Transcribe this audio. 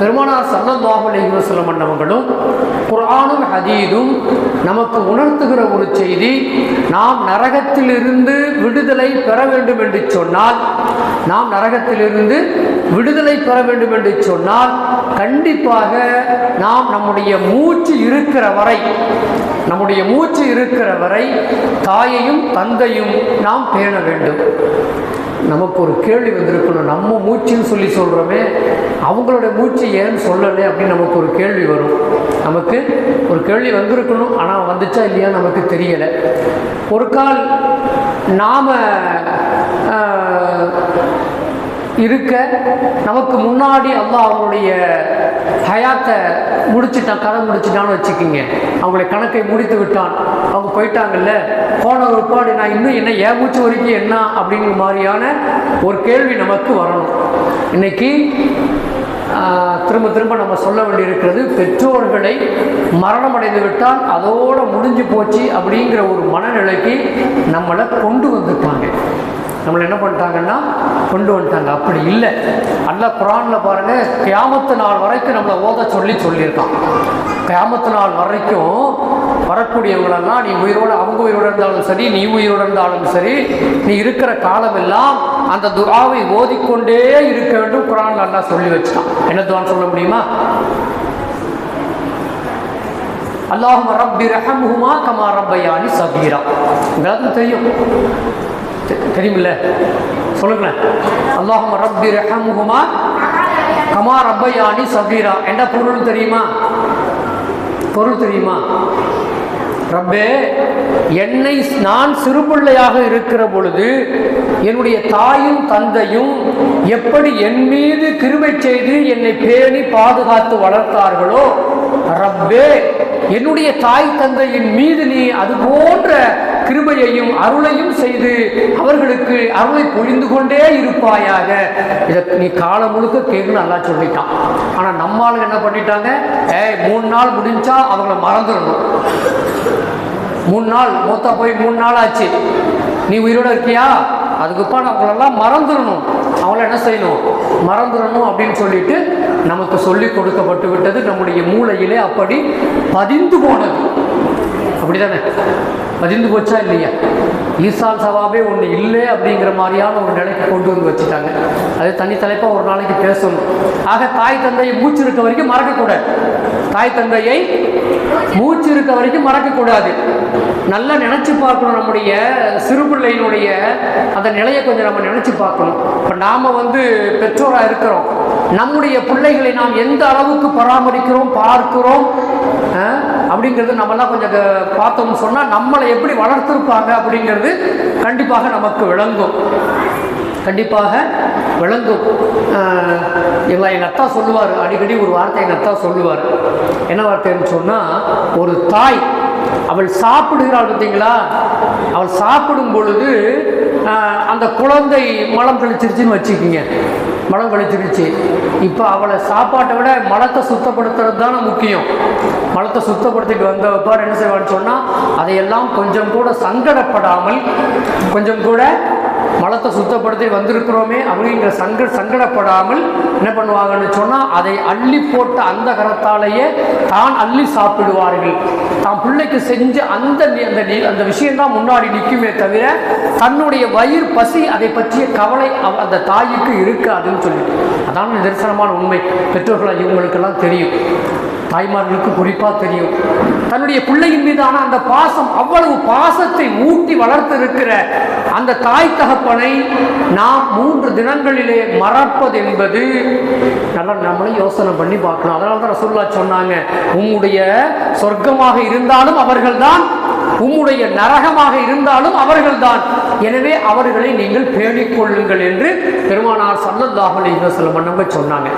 பெருமானார் சல்லல்லாஹு அலைஹி வஸல்லம் மன்னவங்களும் குர்ஆனும் ஹதீதும் நமக்கு உணர்த்துகிற ஒரு செய்தி நாம் நரகத்திலிருந்து விடுதலை பெற வேண்டும் என்று சொன்னால் நாம் நரகத்திலிருந்து விடுதலை பெற வேண்டும் என்று சொன்னால் கண்டிப்பாக நாம் நம்முடைய மூச்சு இருக்கிற வரை நம்முடைய மூச்சு இருக்கிற வரை தாயையும் தந்தையும் நாம் பேண வேண்டும். நமக்கு ஒரு கேள்வி வந்திருக்கணும். நம்ம மூச்சுன்னு சொல்லி சொல்கிறோமே அவங்களோட மூச்சு ஏன்னு சொல்லலை அப்படின்னு நமக்கு ஒரு கேள்வி வரும். நமக்கு ஒரு கேள்வி வந்திருக்கணும் ஆனால் வந்துச்சா இல்லையா நமக்கு தெரியலை. ஒரு கால் நாம் இருக்க நமக்கு முன்னாடி அல்லாஹ் அவங்களுடைய ஹயாத்தை முடிச்சுட்டான் கதை முடிச்சிட்டான்னு வச்சுக்கிங்க. அவங்களுடைய கணக்கை முடித்து விட்டான். அவங்க போயிட்டாங்கல்ல? போன ஒரு பாடு நான் இன்னும் என்ன ஏன் வரைக்கும் என்ன அப்படிங்கிற மாதிரியான ஒரு கேள்வி நமக்கு வரணும். இன்னைக்கு திரும்ப திரும்ப நம்ம சொல்ல வேண்டியிருக்கிறது பெற்றோர்களை மரணம் அடைந்து விட்டால் அதோடு முடிஞ்சு போச்சு அப்படிங்கிற ஒரு மனநிலைக்கு நம்மளை கொண்டு வந்திருப்பாங்க நம்மளை என்ன பண்ணிட்டாங்கன்னா கொண்டு வந்துட்டாங்க. அப்படி இல்லை. அல்ல குரானில் பாருங்க கியாமத்து நாள் வரைக்கும் நம்மளை ஓத சொல்லி சொல்லியிருக்கான். கியாமத்து நாள் வரைக்கும் வரக்கூடியவங்களெல்லாம் நீ உயிரோடு அவங்க உயிரோடு இருந்தாலும் சரி நீ உயிரோடு இருந்தாலும் சரி நீ இருக்கிற காலமெல்லாம் அந்த துராவை ஓதிக்கொண்டே இருக்க வேண்டும் குரான் அல்லாஹ் சொல்லி வச்சுட்டான். என்ன துவான் சொல்ல முடியுமா? அல்லாஹும் ரப்பி ரஹம்ஹுமா கமா ரப்பையானி சபீரா. உங்களுக்கு தெரியும். தெரியுமில்ல? சொல்லுங்களேன். அல்லாஹம் ரப்பி ரஹமுகுமா கமா ரப்பையானி சபீரா என்ன பொருள் தெரியுமா? பொருள் தெரியுமா? ரப்பே என்னை நான் சிறுபிள்ளையாக இருக்கிற பொழுது என்னுடைய தாயும் தந்தையும் எப்படி என் மீது கிருமை செய்து என்னை பேணி பாதுகாத்து வளர்த்தார்களோ? ரப்பே என்னுடைய தாய் தந்தையின் மீது நீ அது கிருபையையும் அருளையும் செய்து அவர்களுக்கு அருளை பொழிந்து கொண்டே இருப்பாயாக. இதை நீ காலம் முழுக்க கேட்கணும் நல்லா சொல்லிட்டான். ஆனால் நம்மால் என்ன பண்ணிட்டாங்க? ஏய் மூணு நாள் முடிஞ்சா அவங்கள மறந்துடணும். மூணு நாள் மூத்தா போய் மூணு நாள் ஆச்சு. நீ உயிரோட இருக்கியா? அதுக்குப்பான அவங்களெல்லாம் மறந்துடணும். அவங்கள என்ன செய்யணும்? மறந்துடணும் அப்படின்னு சொல்லிட்டு நமக்கு சொல்லி கொடுக்கப்பட்டு விட்டது. நம்முடைய மூளையிலே அப்படி பதிந்து போனது. அப்படிதானே? பதிந்து போச்சா இல்லையா? ஈசான் சவாபே ஒன்று இல்லை அப்படிங்கிற மாதிரியான ஒரு நிலைக்கு கொண்டு வந்து வச்சுட்டாங்க. அது தனி தலைப்பாக ஒரு நாளைக்கு பேசணும். ஆக தாய் தந்தையை மூச்சு இருக்க வரைக்கும் மறக்கக்கூடாது. தாய் தந்தையை மூச்சு இருக்க வரைக்கும் மறக்கக்கூடாது. நல்லா நினச்சி பார்க்கணும் நம்முடைய சிறுபிள்ளையினுடைய அந்த நிலையை கொஞ்சம் நம்ம நினச்சி பார்க்கணும். இப்போ நாம் வந்து பெற்றோராக இருக்கிறோம். நம்முடைய பிள்ளைகளை நாம் எந்த அளவுக்கு பராமரிக்கிறோம் பார்க்கிறோம் அப்படிங்கிறது நம்மலாம் கொஞ்சம் பார்த்தோம்னு சொன்னால் நம்மளை எப்படி வளர்த்துருப்பாங்க அப்படிங்கிறது கண்டிப்பாக நமக்கு விளங்கும். கண்டிப்பாக விளங்கும். ஆஹ் எல்லாம் எங்கள் அத்தா சொல்லுவார். அடிக்கடி ஒரு வார்த்தை எங்கள் அத்தா சொல்லுவார். என்ன வார்த்தைன்னு சொன்னால் ஒரு தாய் அவள் சாப்பிடுகிறாள் பார்த்தீங்களா? அவள் சாப்பிடும் பொழுது அந்த குழந்தை மலம் கழிச்சிருச்சுன்னு வச்சுக்கிங்க. மலம் கழிச்சிருச்சு இப்போ அவளை சாப்பாட்டை விட மலத்தை சுத்தப்படுத்துறது தானே முக்கியம். மலத்தை சுத்தப்படுத்திட்டு வந்த பார் என்ன செய்வான்னு சொன்னால் அதையெல்லாம் கொஞ்சம் கூட சங்கடப்படாமல் கொஞ்சம் கூட மலத்தை சுத்தப்படுத்தி வந்திருக்கிறோமே அப்படிங்கிற சங்க சங்கடப்படாமல் என்ன பண்ணுவாங்கன்னு சொன்னால் அதை அள்ளி போட்ட அந்த கரத்தாலேயே தான் அள்ளி சாப்பிடுவார்கள். தான் பிள்ளைக்கு செஞ்ச அந்த அந்த அந்த விஷயம்தான் முன்னாடி நிற்குமே தவிர தன்னுடைய வயிறு பசி அதை பற்றிய கவலை அவ- அந்த தாய்க்கு இருக்காதுன்னு சொல்லிட்டு. அதான் நிதர்சனமான உண்மை. பெற்றோர்கள் இவங்களுக்கெல்லாம் தெரியும். தாய்மார்களுக்கு குறிப்பாக தெரியும். தன்னுடைய பிள்ளையின் மீதான அந்த பாசம் அவ்வளவு பாசத்தை ஊட்டி வளர்த்திருக்கிற அந்த தாய் தகப்பனை நாம் மூன்று தினங்களிலே மறப்பது என்பது நல்லா நம்மளும் யோசனை பண்ணி பார்க்கணும். அதனால தான் ரசூல்லா சொன்னாங்க உம்முடைய சொர்க்கமாக இருந்தாலும் அவர்கள்தான் உம்முடைய நரகமாக இருந்தாலும் அவர்கள்தான். எனவே அவர்களை நீங்கள் பேணிக்கொள்ளுங்கள் என்று பெருமானார் சல்லல்லாஹு அலைஹி வஸல்லம் சொன்னாங்க.